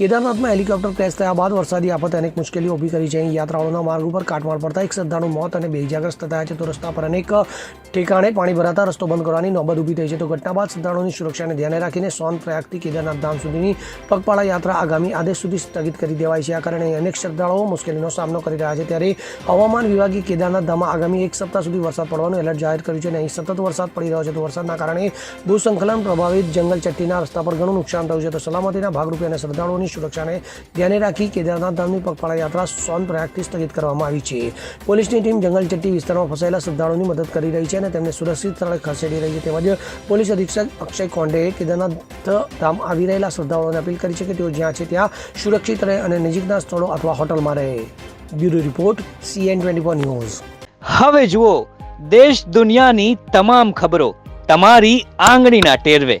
કેદારનાથમાં helicopter crash થયા બાદ વરસાદી આફતે અનેક મુશ્કેલીઓ ઊભી કરી છે. અહીં યાત્રાળુઓના માર્ગ ઉપર કાટમાળ પડતા એક શ્રદ્ધાળુ મોત અને બે ઇજાગ્રસ્ત થયા છે. તો રસ્તા પર અનેક ઠેકાણે પાણી ભરાતા રસ્તો બંધ કરવાની નોબત ઊભી થઈ છે. તો ઘટના બાદ શ્રદ્ધાળુઓની સુરક્ષાને ધ્યાને રાખીને સોન પ્રયાગથી કેદારનાથ ધામ સુધીની પગપાળા યાત્રા આગામી આદેશ સુધી સ્થગિત કરી દેવાઈ છે. આ કારણે અનેક શ્રદ્ધાળુઓ મુશ્કેલીનો સામનો કરી રહ્યા છે. ત્યારે હવામાન વિભાગે કેદારનાથ ધામમાં આગામી એક સપ્તાહ સુધી વરસાદ પડવાનું એલર્ટ જાહેર કર્યું છે અને અહીં સતત વરસાદ પડી રહ્યો છે. તો વરસાદના કારણે ભૂસંકલન પ્રભાવિત જંગલ ચટ્ટીના રસ્તા પર ઘણું નુકસાન થયું છે. તો સલામતીના ભાગરૂપે અને શ્રદ્ધાળુઓની સુરક્ષાને ધ્યાને રાખી કેદારનાથ ધામની પગપાળા યાત્રા સોન પ્રયાગથી સ્થગિત કરવામાં આવી છે. પોલીસની ટીમ જંગલ વિસ્તારમાં ફસાયેલા શ્રદ્ધાળુઓની મદદ કરી રહી છે અને તેમને સુરક્ષિત સ્થળે ખસેડી રહી છે. તેમજ પોલીસ અધિક્ષક અક્ષય કોંડેએ કેદારનાથ ધામ આવી રહેલા શ્રદ્ધાળુઓને અપીલ કરી છે કે તેઓ જ્યાં છે ત્યાં સુરક્ષિત રહે અને નજીકના સ્થળો અથવા હોટલમાં રહે. Bureau report CN twenty news. હવે જુઓ, દેશ દુનિયાની તમામ ખબરો તમારી આંગળીના ટેરવે.